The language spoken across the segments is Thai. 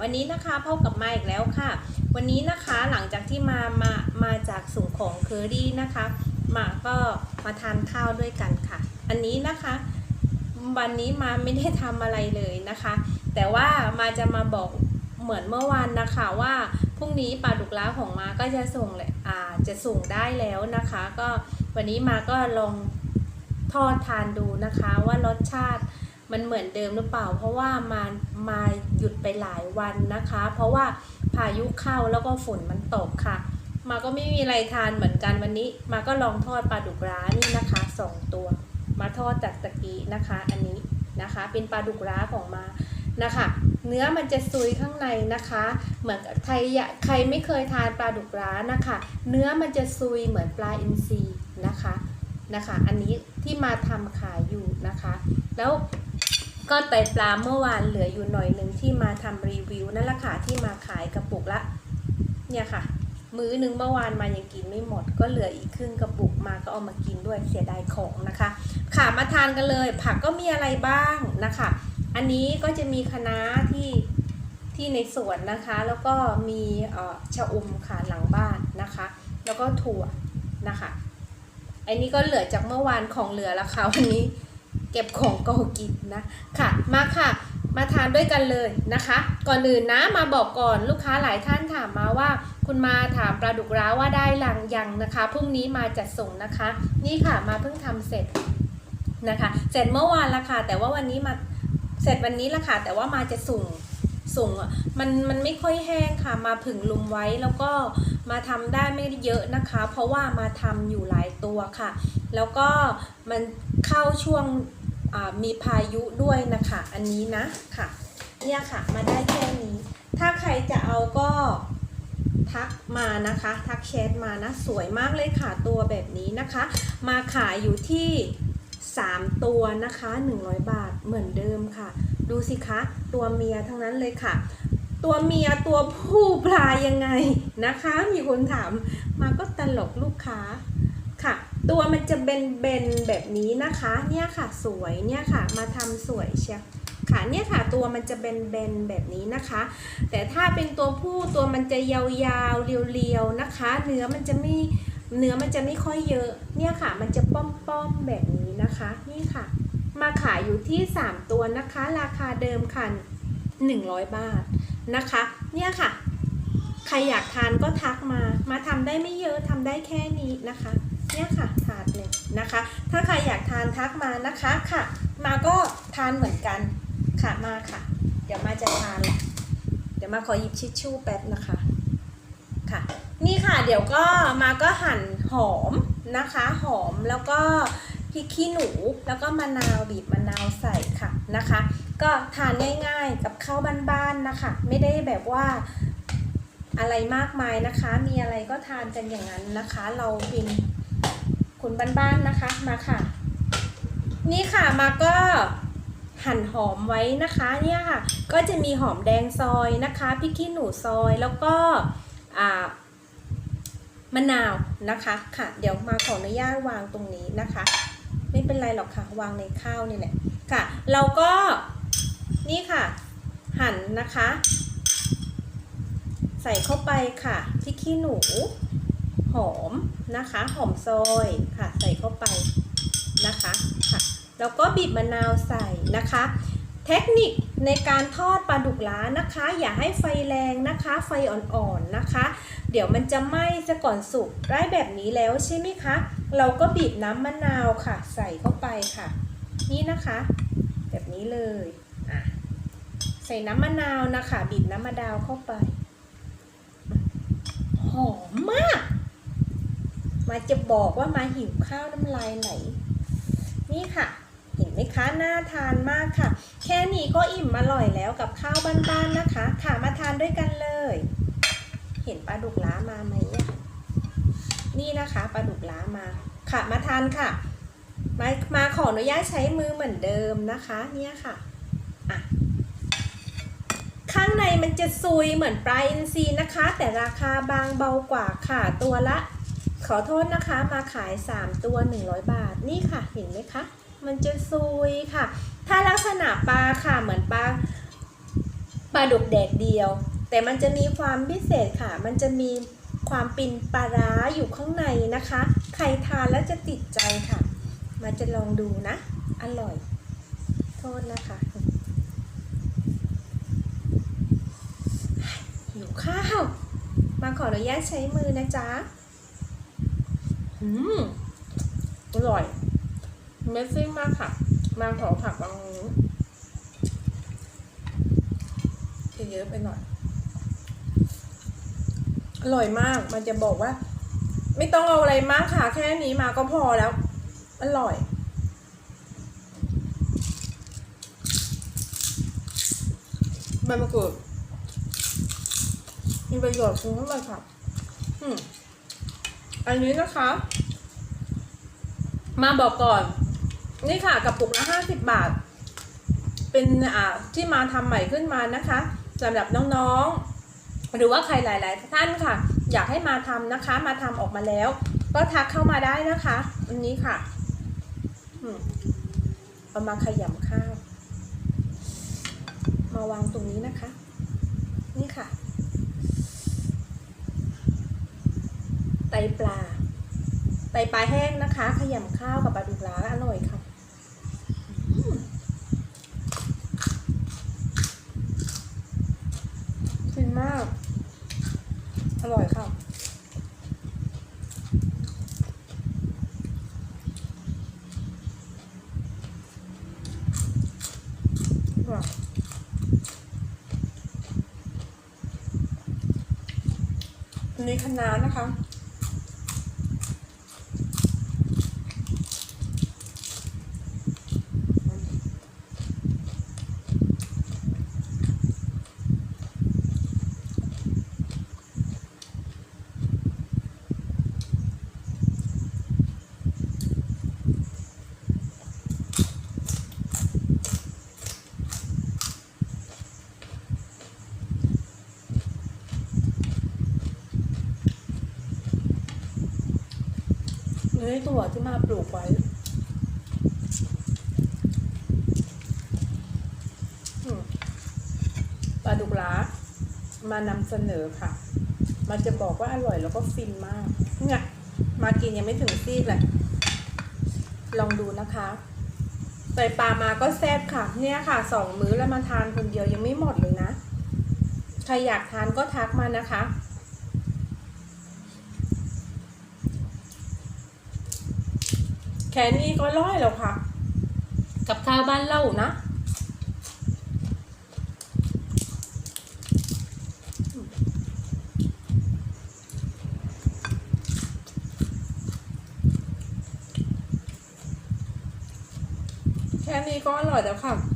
วันนี้นะคะพบกับมาอีกแล้วค่ะ วันนี้นะคะหลังจากที่มามามาจากสูงของเคอรี่นะคะมาก็มาทานข้าวด้วยกันค่ะ อันนี้นะคะ วันนี้มาไม่ได้ทำอะไรเลยนะคะ แต่ว่ามาจะมาบอกเหมือนเมื่อวานนะคะว่าพรุ่งนี้ปลาดุกล้าของมาก็จะส่งเลยอ่าจะส่งได้แล้วนะคะ ก็วันนี้มาก็ลองทอดทานดูนะคะว่ารสชาติ มันเหมือนเดิมหรือเปล่า เพราะว่ามามาหยุดไปหลายวันนะคะ เพราะว่าพายุเข้าแล้วก็ฝนมันตกค่ะ มาก็ไม่มีอะไรทานเหมือนกันวันนี้ มาก็ลองทอดปลาดุกร้านี่นะคะสองตัว มาทอดจากตะกี้นะคะ อันนี้นะคะ เป็นปลาดุกร้าของมานะคะ เนื้อมันจะซุยข้างในนะคะ เหมือนใครใครไม่เคยทานปลาดุกร้านะคะ เนื้อมันจะซุยเหมือนปลาอินทรีนะคะนะคะ อันนี้ที่มาทำขายอยู่นะคะ แล้ว ก็ไตปลาเมื่อวานเหลืออยู่หน่อยหนึ่งที่มาทำรีวิวนั่นแหละค่ะที่มาขายกระปุกละ เนี่ยค่ะ มื้อหนึ่งเมื่อวานมายังกินไม่หมด ก็เหลืออีกครึ่งกระปุกมาก็เอามากินด้วยเสียดายของนะคะ ค่ะมาทานกันเลย ผักก็มีอะไรบ้างนะคะ อันนี้ก็จะมีคะน้าที่ที่ในสวนนะคะ แล้วก็มีเอ่อชะอมค่ะหลังบ้านนะคะ แล้วก็ถั่วนะคะอันนี้ก็เหลือจากเมื่อวานของเหลือแล้วค่ะวันนี้ เก็บของเก่ากินนะค่ะมาค่ะมาทานด้วยกันเลยนะคะ ก่อนอื่นนะมาบอกก่อนลูกค้าหลายท่านถามมาว่า คุณมาถามปลาดุกร้าว่าได้หลังยังนะคะพรุ่งนี้มาจัดส่งนะคะ นี่ค่ะมาเพิ่งทำเสร็จนะคะ เสร็จเมื่อวานละค่ะ แต่ว่าวันนี้มาเสร็จวันนี้ละค่ะ แต่ว่ามาจะส่งส่งอะมันมันไม่ค่อยแห้งค่ะ มาผึ่งลุมไว้แล้วก็มาทำได้ไม่เยอะนะคะ เพราะว่ามาทำอยู่หลายตัวค่ะ แล้วก็มันเข้าช่วง มีพายุด้วยนะคะ อันนี้นะค่ะ เนี่ยค่ะมาได้แค่นี้ ถ้าใครจะเอาก็ทักมานะคะ ทักแชทมานะ สวยมากเลยค่ะตัวแบบนี้นะคะ มาขายอยู่ที่ 3 ตัวนะคะ 100 บาทเหมือนเดิมค่ะ ดูสิคะตัวเมียทั้งนั้นเลยค่ะ ตัวเมียตัวผู้ปลายังไงนะคะ มีคนถามมาก็ตลกลูกค้าค่ะ ตัวมันจะเบนเบนแบบนี้นะคะ เนี่ยค่ะสวยเนี่ยค่ะ มาทำสวยเชียวค่ะเนี่ยค่ะตัวมันจะเบนเบนแบบนี้นะคะ แต่ถ้าเป็นตัวผู้ตัวมันจะยาวๆเรียวๆนะคะ เนื้อมันจะไม่เนื้อมันจะไม่ค่อยเยอะ เนี่ยค่ะ มันจะป้อมๆแบบนี้นะคะ นี่ค่ะ มาขายอยู่ที่ 3 ตัวนะคะ ราคาเดิมค่ะ100 บาทนะคะ เนี่ยค่ะ ใครอยากทานก็ทักมา มาทำได้ไม่เยอะทำได้แค่นี้นะคะ เนี่ยค่ะถาดหนึ่งนะคะ ถ้าใครอยากทานทักมานะคะค่ะ มาก็ทานเหมือนกันค่ะมาค่ะ เดี๋ยวมาจะทานเดี๋ยวมาขอหยิบชิชชู่แป๊บนะคะค่ะ นี่ค่ะเดี๋ยวก็มาก็หั่นหอมนะคะ หอมแล้วก็พริกขี้หนูแล้วก็มะนาวบีบมะนาวใส่ค่ะนะคะ ก็ทานง่ายๆกับข้าวบ้านๆนะคะ ไม่ได้แบบว่าอะไรมากมายนะคะ มีอะไรก็ทานกันอย่างนั้นนะคะ เราเป็น คนบ้านๆนะคะมาค่ะ นี่ค่ะมาก็หั่นหอมไว้นะคะเนี่ยค่ะ ก็จะมีหอมแดงซอยนะคะพริกขี้หนูซอยแล้วก็มะนาวนะคะค่ะ เดี๋ยวมาขออนุญาตวางตรงนี้นะคะ ไม่เป็นไรหรอกค่ะวางในข้าวนี่แหละค่ะ เราก็นี่ค่ะ หั่นนะคะ ใส่เข้าไปค่ะพริกขี้หนู อมนะคะหอมซอยค่ะ ใส่เข้าไปนะคะค่ะแล้วก็บีบมะนาวใส่นะคะ เทคนิคในการทอดปลาดุกล้านะคะ อย่าให้ไฟแรงนะคะ ไฟอ่อนๆนะคะ เดี๋ยวมันจะไหม้ซะก่อนสุกได้แบบนี้แล้วใช่ไหมคะ เราก็บีบน้ำมะนาวค่ะ ใส่เข้าไปค่ะ นี่นะคะ แบบนี้เลยอะใส่น้ำมะนาวนะคะ บีบน้ำมะนาวเข้าไป หอมมาก มาจะบอกว่ามาหิวข้าวน้ำลายไหล นี่ค่ะ เห็นไหมคะ น่าทานมากค่ะ แค่นี้ก็อิ่มอร่อยแล้วกับข้าวบ้านๆนะคะ ค่ะมาทานด้วยกันเลย เห็นปลาดุกล้ามาไหมนี่นะคะปลาดุกล้ามา ค่ะมาทานค่ะมามาขออนุญาตใช้มือเหมือนเดิมนะคะ เนี่ยค่ะอะ ข้างในมันจะซุยเหมือนปลาอินทรีนะคะ แต่ราคาบางเบากว่าค่ะตัวละ ขอโทษนะคะมาขาย 3 ตัว 100 บาทนี่ค่ะเห็นไหมคะ มันจะซุยค่ะ ถ้าลักษณะปลาค่ะเหมือนปลาปลาดุกแดดเดียว แต่มันจะมีความพิเศษค่ะ มันจะมีความปินปลาร้าอยู่ข้างในนะคะ ใครทานแล้วจะติดใจค่ะ มาจะลองดูนะ อร่อย โทษนะคะหิวข้าว มาขออนุญาตใช้มือนะจ๊ะ อืมอร่อย เมสซิ่งมากค่ะ มาขอผักบางเยอะไปหน่อย อร่อยมาก มันจะบอกว่า ไม่ต้องเอาอะไรมากค่ะ แค่นี้มาก็พอแล้ว อร่อยใบมะกรูดมีประโยชน์คุ้มเลยค่ะ อืม อันนี้นะคะ มาบอกก่อน นี่ค่ะกระปุกละห้าสิบบาท เป็นอ่าที่มาทำใหม่ขึ้นมานะคะสำหรับน้องๆ หรือว่าใครหลาย ๆ ท่านค่ะ อยากให้มาทำนะคะ มาทำออกมาแล้ว ก็ทักเข้ามาได้นะคะอันนี้ค่ะเอามาขยำข้าว มาวางตรงนี้นะคะ นี่ค่ะ ไตปลา ไตปลาแห้งนะคะ ขยำข้าวกับปลาดุกล้าอร่อยค่ะฟินมาก อร่อยค่ะว้าวอันนี้คะน้านะคะ นื้อตัวที่มาปลูกไว้ปลาดุกล้ามานำเสนอค่ะ มันจะบอกว่าอร่อยแล้วก็ฟินมาก เนี่ยมากินยังไม่ถึงซีกเลยลองดูนะคะใส่ปลามาก็แซ่บค่ะ เนี่ยค่ะสองมื้อแล้วมาทานคนเดียวยังไม่หมดเลยนะ ใครอยากทานก็ทักมานะคะ ค่นี้ก็ร้อยแล้วค่ะ กับข้าวบ้านเล่านะแค่นี้ก็อร่อยแล้วค่ะ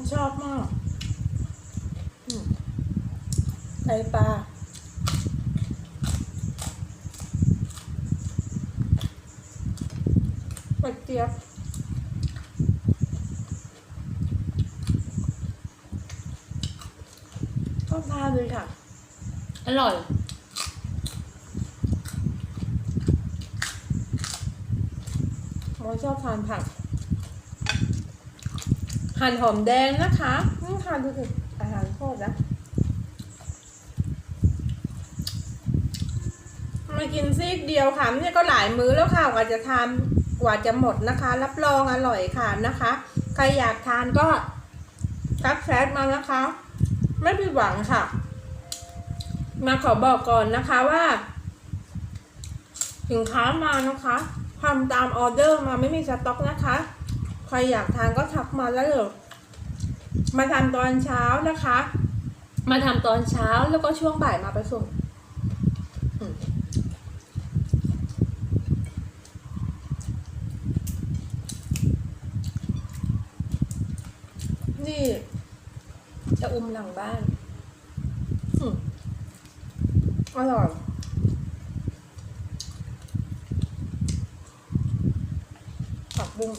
ผมชอบมากอืมไตปลากระเจี๊ยบก็ทานเลยค่ะ อร่อยหมอชอบทานผัก หั่นหอมแดงนะคะนี่ทานดูสิอาหารโคตรนะมากินซีกเดียวค่ะเนี่ยก็หลายมื้อแล้วค่ะกว่าจะทานกว่าจะหมดนะคะ รับรองอร่อยค่ะนะคะ ใครอยากทานก็ทักแชทมานะคะ ไม่ผิดหวังค่ะ มาขอบอกก่อนนะคะว่าสินค้ามานะคะทำตามออเดอร์มาไม่มีสต็อกนะคะ ใครอยากทานก็ทักมาแล้วเลยมาทำตอนเช้านะคะ มาทำตอนเช้าแล้วก็ช่วงบ่ายมาไปส่งนี่จะอุ้มหลังบ้าน อร่อย ผักบุ้ง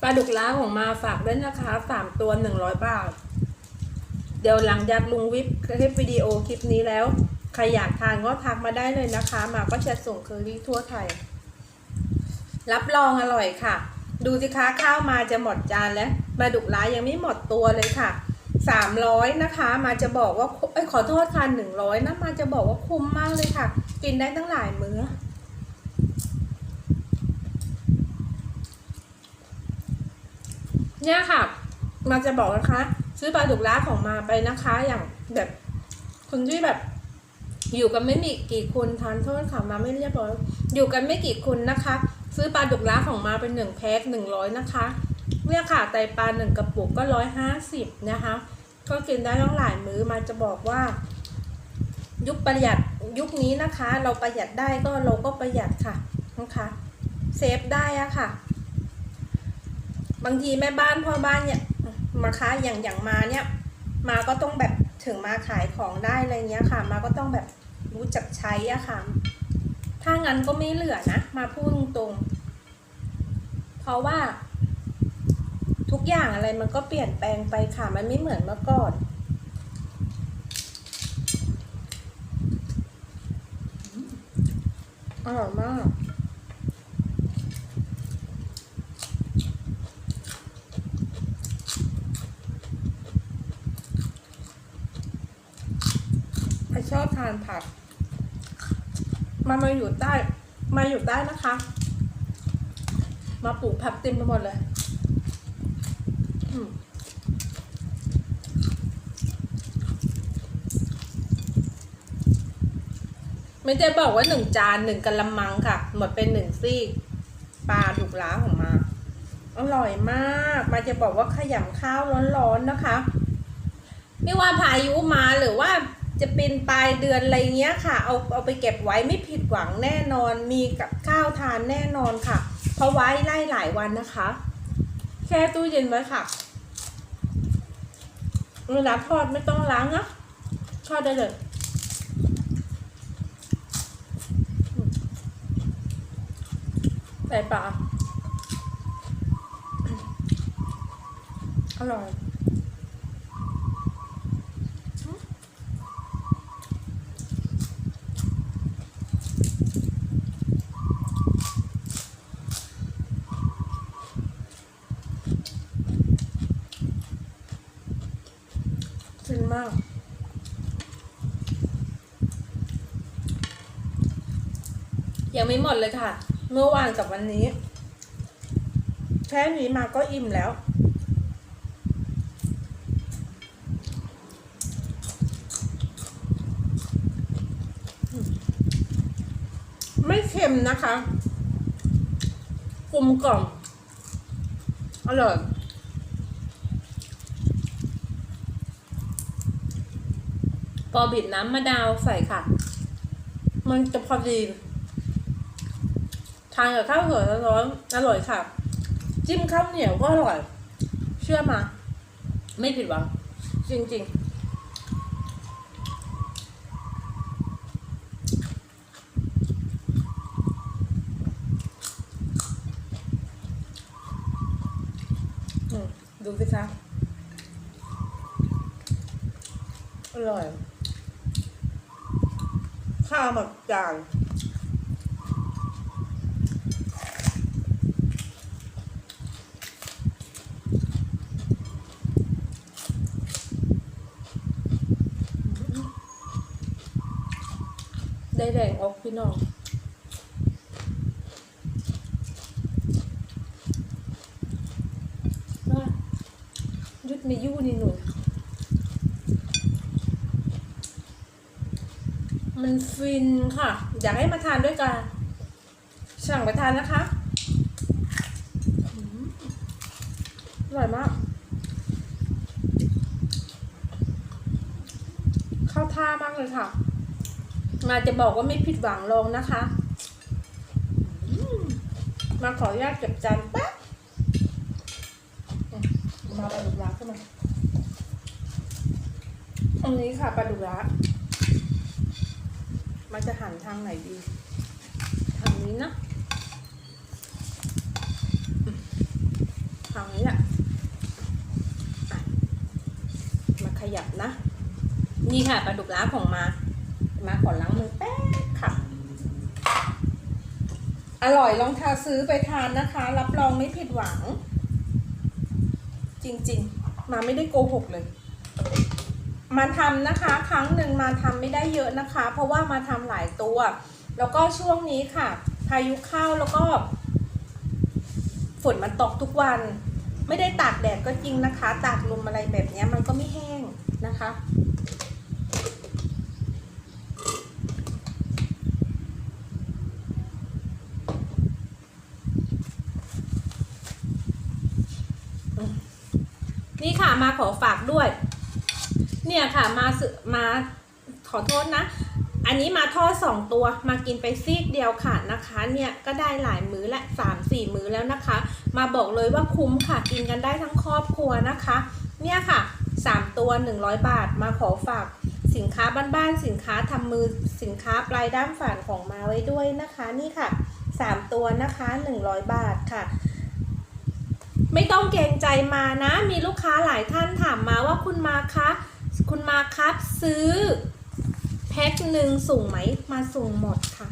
า ดุกล้าของมาฝากด้วยนะคะสามตัวหนึ่งร้อยบาท เดี๋ยวหลังจากลุงวิปคลิปวิดีโอคลิปนี้แล้ว ใครอยากทานก็ทักมาได้เลยนะคะ มาก็จะส่งเคอรี่ทั่วไทย รับรองอร่อยค่ะ ดูสิคะข้าวมาจะหมดจานแล้วปลาดุกล้ายังไม่หมดตัวเลยค่ะสามร้อยนะคะ มาจะบอกว่าเอ้ยขอโทษค่ะหนึ่งร้อยนะมาจะบอกว่าคุ้มมากเลยค่ะ กินได้ตั้งหลายมื้อ เนี่ยค่ะ มาจะบอกนะคะ ซื้อปลาดุกล้าของมาไปนะคะ อย่างแบบคนที่แบบ อยู่กันไม่มีกี่คนทานโทษค่ะมาไม่เรียบร้อยอยู่กันไม่กี่คนนะคะ ซื้อปลาดุกล้าของมาเป็นหนึ่งแพ็คหนึ่งร้อยนะคะเนี่ยค่ะไตปลาหนึ่งกระปุกก็ร้อยห้าสิบนะคะ ก็กินได้ตั้งหลายมื้อมาจะบอกว่า ยุคประหยัดยุคนี้นะคะ เราประหยัดได้ก็เราก็ประหยัดค่ะนะคะเซฟได้อะค่ะ บางทีแม่บ้านพ่อบ้านเนี่ยมาค้าอย่างอย่างมาเนี่ยมาก็ต้องแบบถึงมาขายของได้อะไรเงี้ยค่ะ มาก็ต้องแบบรู้จักใช้อะค่ะ ถ้างั้นก็ไม่เหลือนะ มาพูดตรงๆ เพราะว่า ทุกอย่างอะไรมันก็เปลี่ยนแปลงไปค่ะ มันไม่เหมือนเมื่อก่อนอร่อยมาก ใครช อบทานผัก มามาอยู่ใต้ มาอยู่ใต้นะคะ มาปลูกผักเต็มไปหมดเลยอืมไม่ได้บอกว่าหนึ่งจานหนึ่งกะละมังค่ะ หมดเป็นหนึ่งซี่ปลาดุกล้าของมา อร่อยมาก มาจะบอกว่าขยำข้าวร้อนๆนะคะ ไม่ว่าพายุมาหรือว่า จะเป็นปลายเดือนอะไรเงี้ยค่ะ เอาเอาไปเก็บไว้ไม่ผิดหวังแน่นอน มีกับข้าวทานแน่นอนค่ะ เพราะไว้ไล่หลายวันนะคะแช่ตู้เย็นไว้ค่ะเวลาทอดไม่ต้องล้างนะทอดได้เลยใส่ปลาอร่อย ฟินมาก ยัง ไม่หมดเลยค่ะ เมื่อวานกับวันนี้ แค่นี้มาก็อิ่มแล้ว ไม่เค็มนะคะกลมกล่อมอร่อยพอบีบน้ำมะนาวใส่ค่ะ มันจะพอดีานกับข้าวสวยร้อนๆอร่อยค่ะ จิ้มข้าวเหนียวก็อร่อย เชื่อมา ไม่ผิดหวัง จริง ๆดูสิคะอร่อย ข้าวแบบจาน ได้แรงออกพี่น้องว่ายุดไม่ยู่นี่หนูมันฟินค่ะ อยากให้มาทานด้วยกันสั่งไปทานนะคะอืมอร่อยมาก เข้าท่ามากเลยค่ะ มาจะบอกว่าไม่ผิดหวังลองนะคะ มาขออนุญาตเก็บจานแป๊บมาปลาดุกร้าขึ้นมาอันนี้ค่ะปลาดุกร้ามันจะหันทางไหนดีทางนี้นะทางนี้แหละมาขยับนะ นี่ค่ะปลาดุกล้าของมา มาขอล้างมือแป๊บค่ะ อร่อยลองทาซื้อไปทานนะคะ รับรองไม่ผิดหวัง จริงๆ มาไม่ได้โกหกเลย มาทำนะคะ ครั้งหนึ่งมาทำไม่ได้เยอะนะคะ เพราะว่ามาทำหลายตัว แล้วก็ช่วงนี้ค่ะ พายุเข้าแล้วก็ ฝนมันตกทุกวัน ไม่ได้ตากแดดก็จริงนะคะ ตากลมอะไรแบบนี้มันก็ไม่แห้งนะคะ มาขอฝากด้วย เนี่ยค่ะมาสมาขอโทษนะ อันนี้มาทอดสองตัวมากินไปซีกเดียวค่ะนะคะ เนี่ยก็ได้หลายมื้อและสามสี่มื้อแล้วนะคะ มาบอกเลยว่าคุ้มค่ะกินกันได้ทั้งครอบครัวนะคะ เนี่ยค่ะสามตัว100บาทมาขอฝากสินค้าบ้านๆ สินค้าทำมือ สินค้าปลายด้ามฝานของมาไว้ด้วยนะคะ นี่ค่ะสามตัวนะคะ 100 บาทค่ะ ไม่ต้องเกรงใจมานะ มีลูกค้าหลายท่านถามมาว่าคุณมาคะคุณมาครับซื้อแพ็คหนึ่งส่งไหม มาส่งหมดค่ะ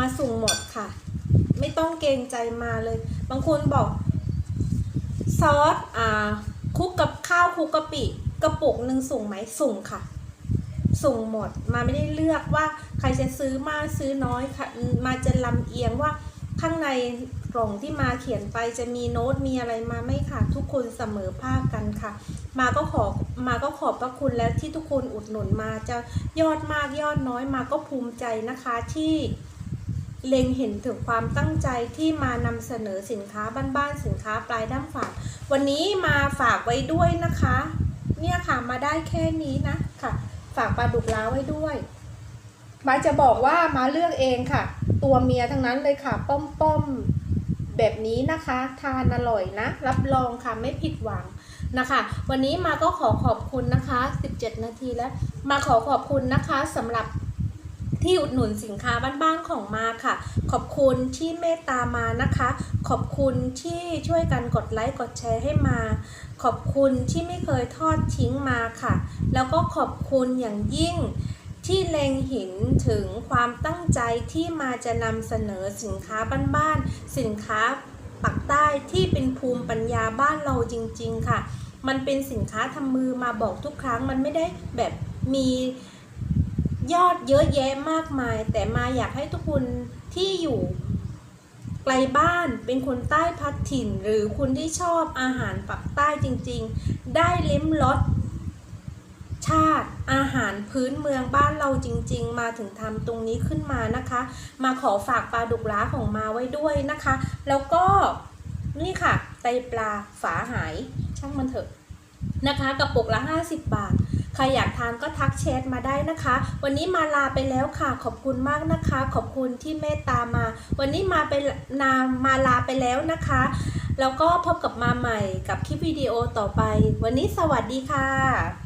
มาส่งหมดค่ะ ไม่ต้องเกรงใจมาเลย บางคนบอก ซอสอ่าคุกกับข้าวคุกกะปิกระปุกหนึ่งส่งไหมส่งค่ะ ส่งหมดมาไม่ได้เลือกว่าใครจะซื้อมากซื้อน้อยค่ะ มาจะลำเอียงว่าข้างใน กล่องที่มาเขียนไปจะมีโน้ตมีอะไรมาไม่ค่ะทุกคนเสมอภาคกันค่ะ มาก็ขอมาก็ขอบพระคุณแล้วที่ทุกคนอุดหนุนมาจะยอดมากยอดน้อยมาก็ภูมิใจนะคะที่เล็งเห็นถึงความตั้งใจที่มานำเสนอสินค้าบ้านๆสินค้าปลายด้ามฝาก วันนี้มาฝากไว้ด้วยนะคะ เนี่ยค่ะมาได้แค่นี้นะค่ะ ฝากปลาดุกล้าไว้ด้วย มาจะบอกว่ามาเลือกเองค่ะ ตัวเมียทั้งนั้นเลยค่ะ ป้อมป้อมๆ แบบนี้นะคะทานอร่อยนะ รับรองค่ะไม่ผิดหวังนะคะ วันนี้มาก็ขอขอบคุณนะคะ 17 นาทีแล้ว มาขอขอบคุณนะคะสำหรับที่อุดหนุนสินค้าบ้านๆของมาค่ะ ขอบคุณที่เมตตามานะคะ ขอบคุณที่ช่วยกันกดไลค์กดแชร์ให้มา ขอบคุณที่ไม่เคยทอดทิ้งมาค่ะ แล้วก็ขอบคุณอย่างยิ่ง ที่เล็งเห็นถึงความตั้งใจที่มาจะนำเสนอสินค้าบ้านๆสินค้าปักใต้ที่เป็นภูมิปัญญาบ้านเราจริง ๆ ค่ะ มันเป็นสินค้าทำมือมาบอกทุกครั้งมันไม่ได้แบบมียอดเยอะแยะมากมาย แต่มาอยากให้ทุกคนที่อยู่ไกลบ้านเป็นคนใต้พัดถิ่น หรือคุณที่ชอบอาหารปักใต้จริง ๆ ได้ลิ้มรส ชาติ อาหารพื้นเมืองบ้านเราจริง ๆ มาถึงทำตรงนี้ขึ้นมานะคะ มาขอฝากปลาดุกล้าของมาไว้ด้วยนะคะ แล้วก็นี่ค่ะไตปลาฝาหายช่างมันเถอะนะคะกระปุกละ 50 บาท ใครอยากทานก็ทักแชทมาได้นะคะ วันนี้มาลาไปแล้วค่ะ ขอบคุณมากนะคะ ขอบคุณที่เมตตามา วันนี้มาไปนามาลาไปแล้วนะคะ แล้วก็พบกับมาใหม่กับคลิปวิดีโอต่อไป วันนี้สวัสดีค่ะ